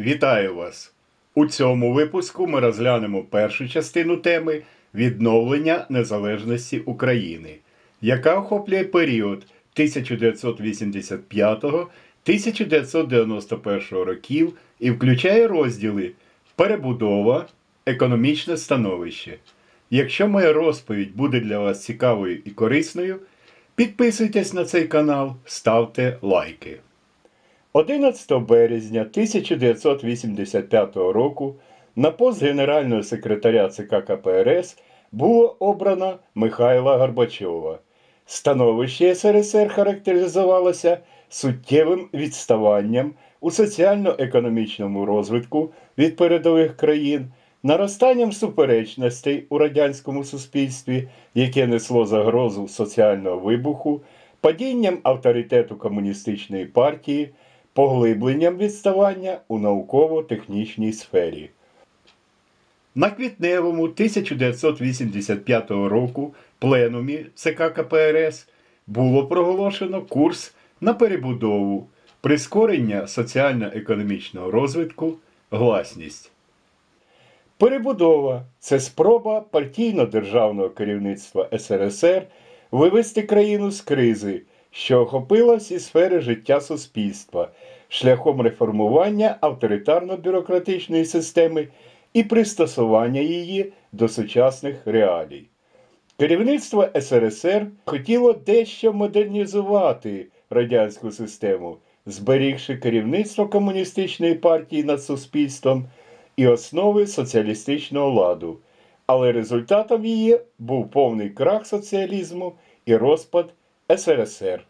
Вітаю вас! У цьому випуску ми розглянемо першу частину теми відновлення незалежності України, яка охоплює період 1985-1991 років і включає розділи Перебудова, економічне становище. Якщо моя розповідь буде для вас цікавою і корисною, підписуйтесь на цей канал, ставте лайки. 11 березня 1985 року на пост генерального секретаря ЦК КПРС було обрано Михайла Горбачова. Становище СРСР характеризувалося суттєвим відставанням у соціально-економічному розвитку від передових країн, наростанням суперечностей у радянському суспільстві, яке несло загрозу соціального вибуху, падінням авторитету комуністичної партії, поглибленням відставання у науково-технічній сфері. На квітневому 1985 року пленумі ЦК КПРС було проголошено курс на перебудову, прискорення соціально-економічного розвитку, гласність. Перебудова це спроба партійно-державного керівництва СРСР вивести країну з кризи, що охопила всі сфери життя суспільства, шляхом реформування авторитарно-бюрократичної системи і пристосування її до сучасних реалій. Керівництво СРСР хотіло дещо модернізувати радянську систему, зберігши керівництво комуністичної партії над суспільством і основи соціалістичного ладу. Але результатом її був повний крах соціалізму і розпад СРСР.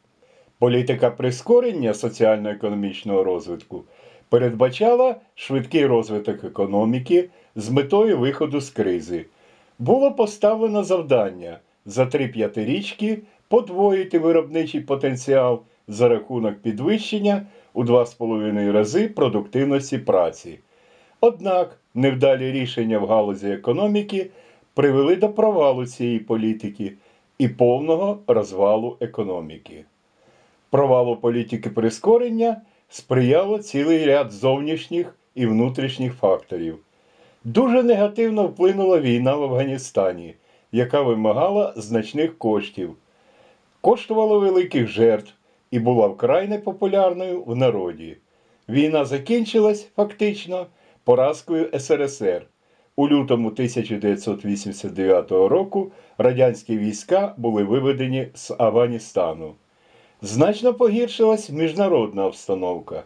Політика прискорення соціально-економічного розвитку передбачала швидкий розвиток економіки з метою виходу з кризи. Було поставлено завдання за три п'ятирічки подвоїти виробничий потенціал за рахунок підвищення у 2,5 рази продуктивності праці. Однак невдалі рішення в галузі економіки привели до провалу цієї політики і повного розвалу економіки. Провалу політики прискорення сприяло цілий ряд зовнішніх і внутрішніх факторів. Дуже негативно вплинула війна в Афганістані, яка вимагала значних коштів, коштувала великих жертв і була вкрай непопулярною в народі. Війна закінчилась фактично поразкою СРСР. У лютому 1989 року радянські війська були виведені з Афганістану. Значно погіршилась міжнародна обстановка.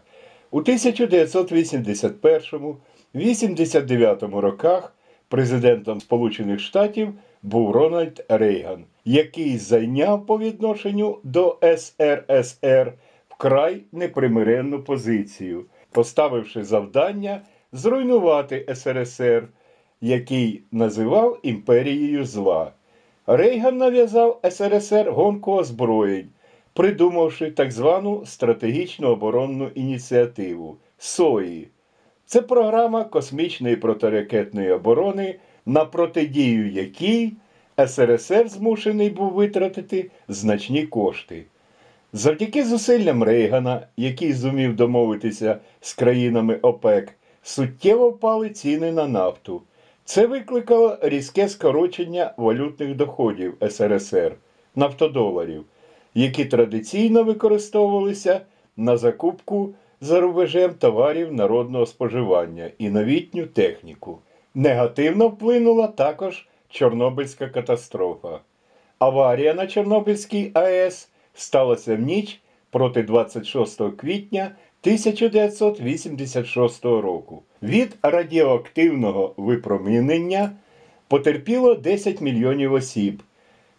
У 1981-89 роках президентом Сполучених Штатів був Рональд Рейган, який зайняв по відношенню до СРСР вкрай непримиренну позицію, поставивши завдання зруйнувати СРСР, який називав імперією зла. Рейган нав'язав СРСР гонку озброєнь, придумавши так звану стратегічну оборонну ініціативу СОІ. Це програма космічної протиракетної оборони, на протидію якій СРСР змушений був витратити значні кошти. Завдяки зусиллям Рейгана, який зумів домовитися з країнами ОПЕК, суттєво впали ціни на нафту. Це викликало різке скорочення валютних доходів СРСР нафтодоларів, які традиційно використовувалися на закупку за рубежем товарів народного споживання і новітню техніку. Негативно вплинула також Чорнобильська катастрофа. Аварія на Чорнобильській АЕС сталася в ніч проти 26 квітня 1986 року. Від радіоактивного випромінення потерпіло 10 мільйонів осіб,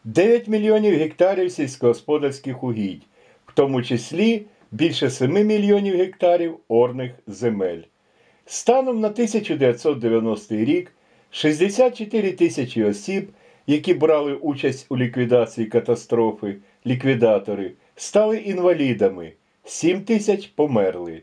9 мільйонів гектарів сільськогосподарських угідь, в тому числі більше 7 мільйонів гектарів орних земель. Станом на 1990 рік 64 тисячі осіб, які брали участь у ліквідації катастрофи, ліквідатори, стали інвалідами, 7 тисяч померли.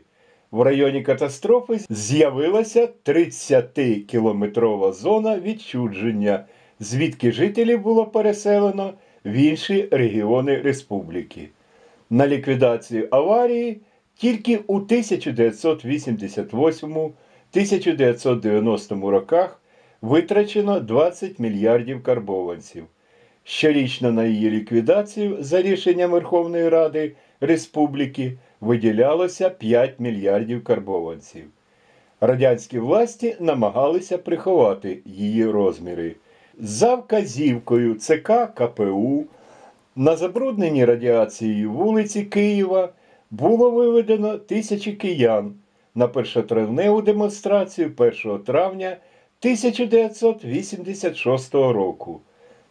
В районі катастрофи з'явилася 30-кілометрова зона відчудження, звідки жителів було переселено в інші регіони республіки. На ліквідацію аварії Тільки у 1988-1990 роках витрачено 20 мільярдів карбованців. Щорічно на її ліквідацію за рішенням Верховної Ради Республіки виділялося 5 мільярдів карбованців. Радянські власті намагалися приховати її розміри. За вказівкою ЦК КПУ на забрудненій радіацією вулиці Києва було виведено тисячі киян на першотравневу демонстрацію 1 травня 1986 року.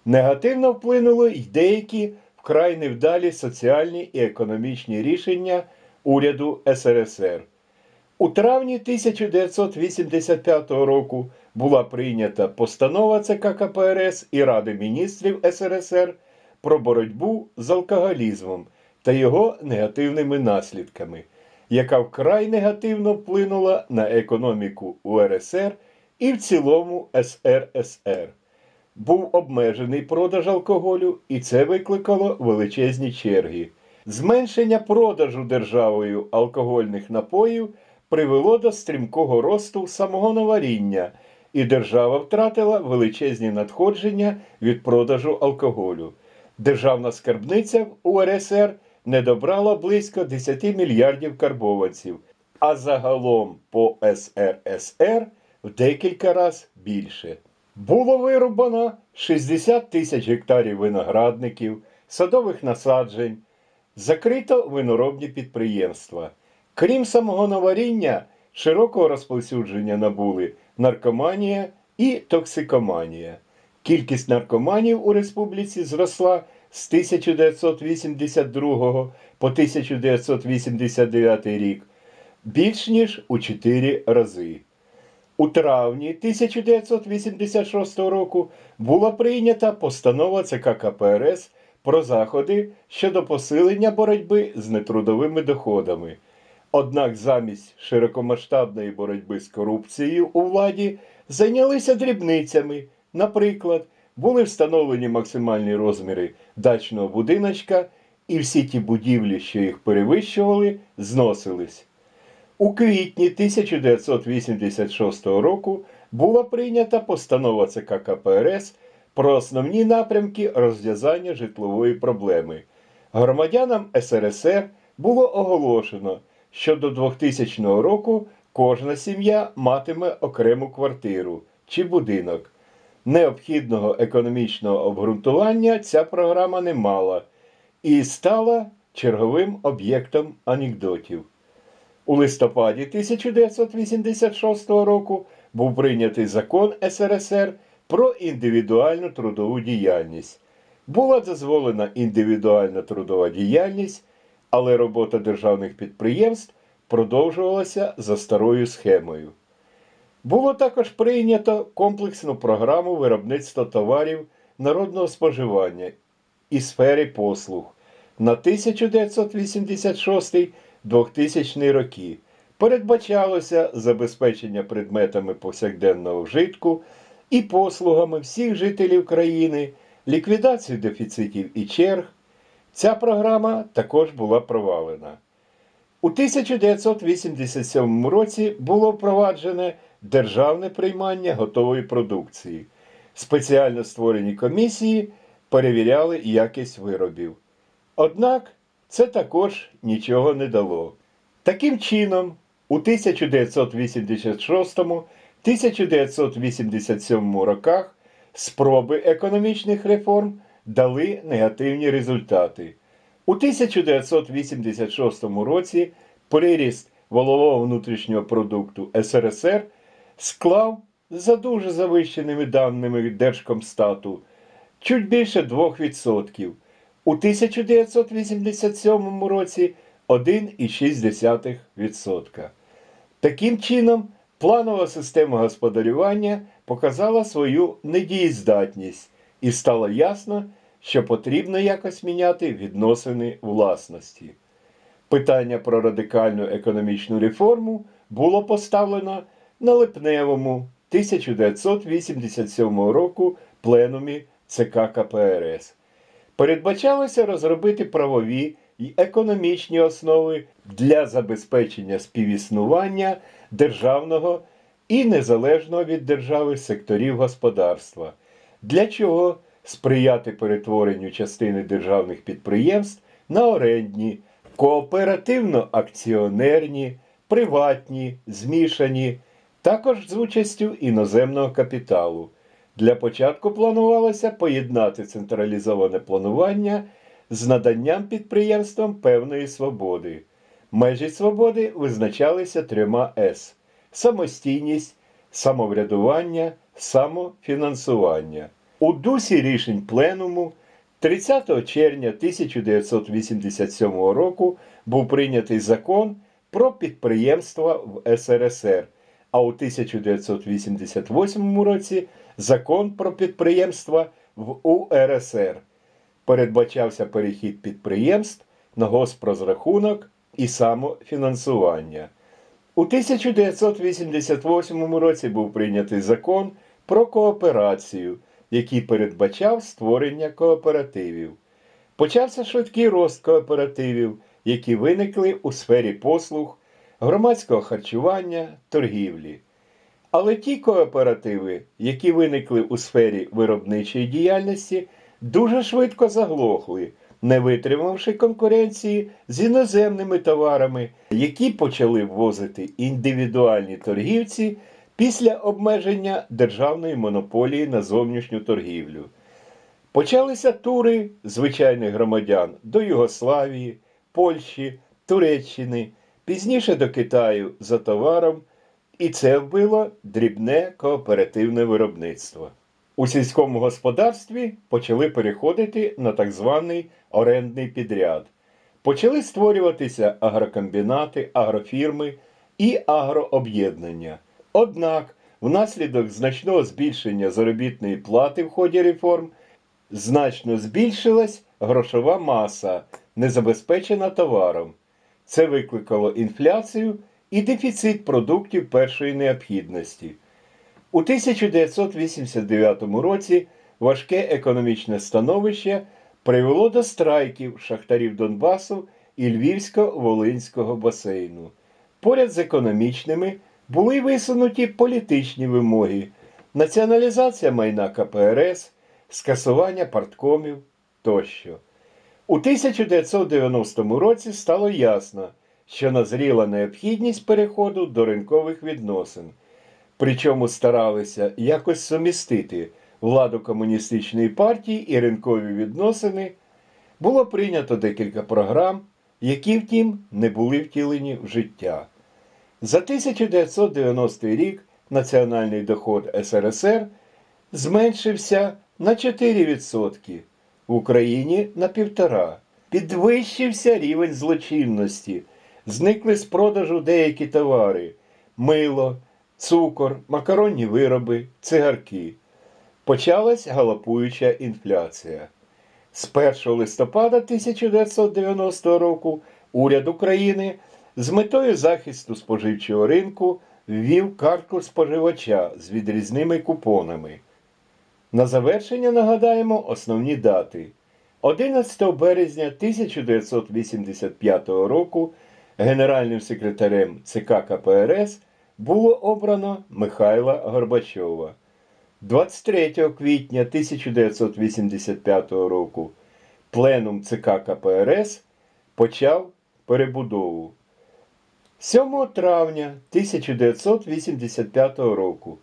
Негативно вплинуло й деякі вкрай невдалі соціальні і економічні рішення уряду СРСР. У травні 1985 року була прийнята постанова ЦК КПРС і Ради міністрів СРСР про боротьбу з алкоголізмом та його негативними наслідками, яка вкрай негативно вплинула на економіку УРСР і в цілому СРСР. Був обмежений продаж алкоголю, і це викликало величезні черги. Зменшення продажу державою алкогольних напоїв привело до стрімкого росту самогоноваріння, і держава втратила величезні надходження від продажу алкоголю. Державна скарбниця в УРСР не добрала близько 10 мільярдів карбованців, а загалом по СРСР в декілька разів більше. Було вирубано 60 тисяч гектарів виноградників, садових насаджень, закрито виноробні підприємства. Крім самогоноваріння, широкого розповсюдження набули наркоманія і токсикоманія. Кількість наркоманів у республіці зросла з 1982 по 1989 рік більш ніж у 4 рази. У травні 1986 року була прийнята постанова ЦК КПРС про заходи щодо посилення боротьби з нетрудовими доходами. Однак замість широкомасштабної боротьби з корупцією у владі зайнялися дрібницями. Наприклад, були встановлені максимальні розміри дачного будиночка, і всі ті будівлі, що їх перевищували, зносились. У квітні 1986 року була прийнята постанова ЦК КПРС про основні напрямки розв'язання житлової проблеми. Громадянам СРСР було оголошено, що до 2000 року кожна сім'я матиме окрему квартиру чи будинок. Необхідного економічного обґрунтування ця програма не мала і стала черговим об'єктом анекдотів. У листопаді 1986 року був прийнятий закон СРСР про індивідуальну трудову діяльність. Була дозволена індивідуальна трудова діяльність, але робота державних підприємств продовжувалася за старою схемою. Було також прийнято комплексну програму виробництва товарів народного споживання і сфери послуг на 1986-2000 роки. Передбачалося забезпечення предметами повсякденного вжитку і послугами всіх жителів країни, ліквідацію дефіцитів і черг. Ця програма також була провалена. У 1987 році було впроваджене державне приймання готової продукції. Спеціально створені комісії перевіряли якість виробів. Однак це також нічого не дало. Таким чином, у 1986-1987 роках спроби економічних реформ дали негативні результати. У 1986 році приріст валового внутрішнього продукту СРСР склав за дуже завищеними даними Держкомстату чуть більше 2%. У 1987 році 1,6%. Таким чином, планова система господарювання показала свою недієздатність і стало ясно, що потрібно якось міняти відносини власності. Питання про радикальну економічну реформу було поставлено на липневому 1987 року пленумі ЦК КПРС. Передбачалося розробити правові й економічні основи для забезпечення співіснування державного і незалежного від держави секторів господарства, для чого сприяти перетворенню частини державних підприємств на орендні, кооперативно-акціонерні, приватні, змішані, також з участю іноземного капіталу. Для початку планувалося поєднати централізоване планування з наданням підприємствам певної свободи. Межі свободи визначалися трьома С: самостійність, самоврядування, самофінансування. У дусі рішень Пленуму 30 червня 1987 року був прийнятий закон про підприємства в СРСР, а у 1988 році закон про підприємства в УРСР. Передбачався перехід підприємств на госпрозрахунок і самофінансування. У 1988 році був прийнятий закон про кооперацію, який передбачав створення кооперативів. Почався швидкий рост кооперативів, які виникли у сфері послуг, громадського харчування, торгівлі. Але ті кооперативи, які виникли у сфері виробничої діяльності, дуже швидко заглохли, не витримавши конкуренції з іноземними товарами, які почали ввозити індивідуальні торгівці після обмеження державної монополії на зовнішню торгівлю. Почалися тури звичайних громадян до Югославії, Польщі, Туреччини, пізніше до Китаю за товаром, і це вбило дрібне кооперативне виробництво. У сільському господарстві почали переходити на так званий орендний підряд. Почали створюватися агрокомбінати, агрофірми і агрооб'єднання. Однак, внаслідок значного збільшення заробітної плати в ході реформ значно збільшилась грошова маса, не забезпечена товаром. Це викликало інфляцію і дефіцит продуктів першої необхідності. У 1989 році важке економічне становище привело до страйків шахтарів Донбасу і Львівсько-Волинського басейну. Поряд з економічними були висунуті політичні вимоги, націоналізація майна КПРС, скасування парткомів тощо. У 1990 році стало ясно, що назріла необхідність переходу до ринкових відносин, причому старалися якось сумістити владу комуністичної партії і ринкові відносини. Було прийнято декілька програм, які, втім, не були втілені в життя. За 1990 рік національний доход СРСР зменшився на 4%, в Україні на 1,5%. Підвищився рівень злочинності, зникли з продажу деякі товари: мило, цукор, макаронні вироби, цигарки. Почалась галопуюча інфляція. З 1 листопада 1990 року уряд України з метою захисту споживчого ринку ввів картку споживача з відрізними купонами. На завершення нагадаємо основні дати. 11 березня 1985 року генеральним секретарем ЦК КПРС було обрано Михайла Горбачова. 23 квітня 1985 року Пленум ЦК КПРС почав перебудову. 7 травня 1985 року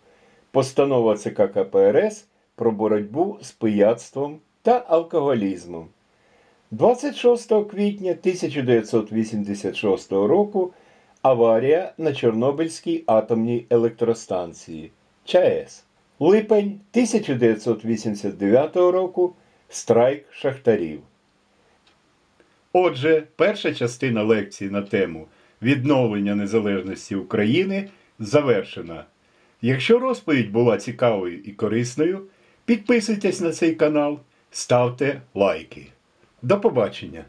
Постанова ЦК КПРС про боротьбу з пияцтвом та алкоголізмом. 26 квітня 1986 року аварія на Чорнобильській атомній електростанції ЧАЕС. Липень 1989 року страйк шахтарів. Отже, перша частина лекції на тему відновлення незалежності України завершена. Якщо розповідь була цікавою і корисною, підписуйтесь на цей канал, ставте лайки. До побачення!